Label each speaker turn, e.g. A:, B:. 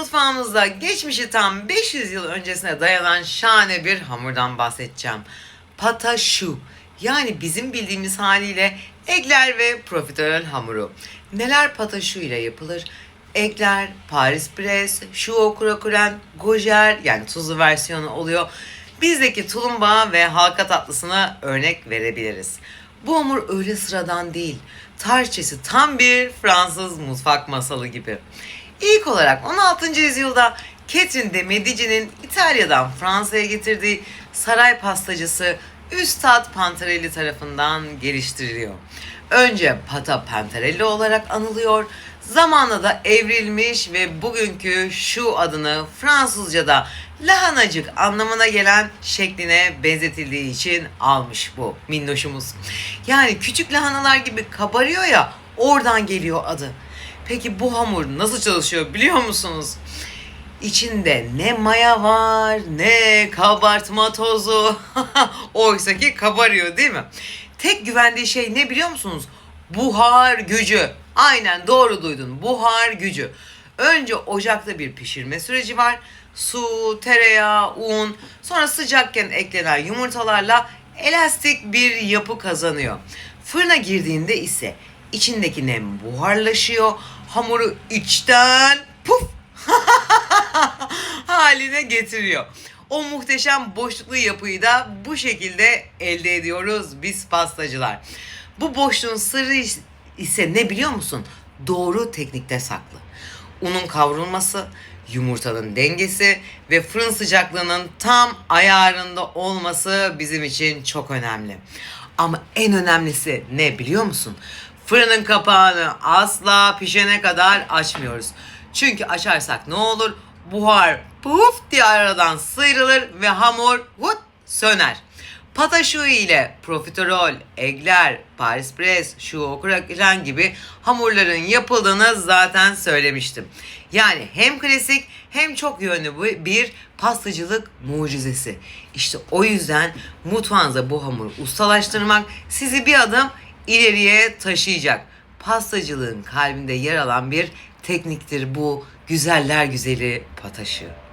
A: mutfağımızda geçmişi tam 500 yıl öncesine dayanan şahane bir hamurdan bahsedeceğim. Pataşu yani bizim bildiğimiz haliyle egler ve profiterol hamuru. Neler pataşu ile yapılır? Egler, Paris Brez, şuo kurakuren, gojer yani tuzlu versiyonu oluyor. Bizdeki tulumba ve halka tatlısına örnek verebiliriz. Bu hamur öyle sıradan değil. Tarçesi tam bir Fransız mutfak masalı gibi. İlk olarak 16. yüzyılda Catherine de Medici'nin İtalya'dan Fransa'ya getirdiği saray pastacısı Üstad Pantarelli tarafından geliştiriliyor. Önce Pata Pantarelli olarak anılıyor, zamanla da evrilmiş ve bugünkü şu adını Fransızca'da lahanacık anlamına gelen şekline benzetildiği için almış bu minnoşumuz. Yani küçük lahanalar gibi kabarıyor ya oradan geliyor adı. Peki bu hamur nasıl çalışıyor biliyor musunuz? İçinde ne maya var ne kabartma tozu. Oysa ki kabarıyor değil mi? Tek güvendiği şey ne biliyor musunuz? Buhar gücü. Aynen doğru duydun. Buhar gücü. Önce ocakta bir pişirme süreci var. Su, tereyağı, un, sonra sıcakken eklenen yumurtalarla elastik bir yapı kazanıyor. Fırına girdiğinde ise içindeki nem buharlaşıyor. Hamuru içten puf haline getiriyor. O muhteşem boşluklu yapıyı da bu şekilde elde ediyoruz biz pastacılar. Bu boşluğun sırrı is- ise ne biliyor musun? Doğru teknikte saklı. Unun kavrulması, yumurtanın dengesi ve fırın sıcaklığının tam ayarında olması bizim için çok önemli. Ama en önemlisi ne biliyor musun? Fırının kapağını asla pişene kadar açmıyoruz. Çünkü açarsak ne olur? Buhar puf diye aradan sıyrılır ve hamur hut söner. Pataşu ile profiterol, egler, Paris Brez, şuo kurakiren gibi hamurların yapıldığını zaten söylemiştim. Yani hem klasik hem çok yönlü bir pastacılık mucizesi. İşte o yüzden mutfağınıza bu hamuru ustalaştırmak sizi bir adım ileriye taşıyacak. Pastacılığın kalbinde yer alan bir tekniktir bu güzeller güzeli pataşı.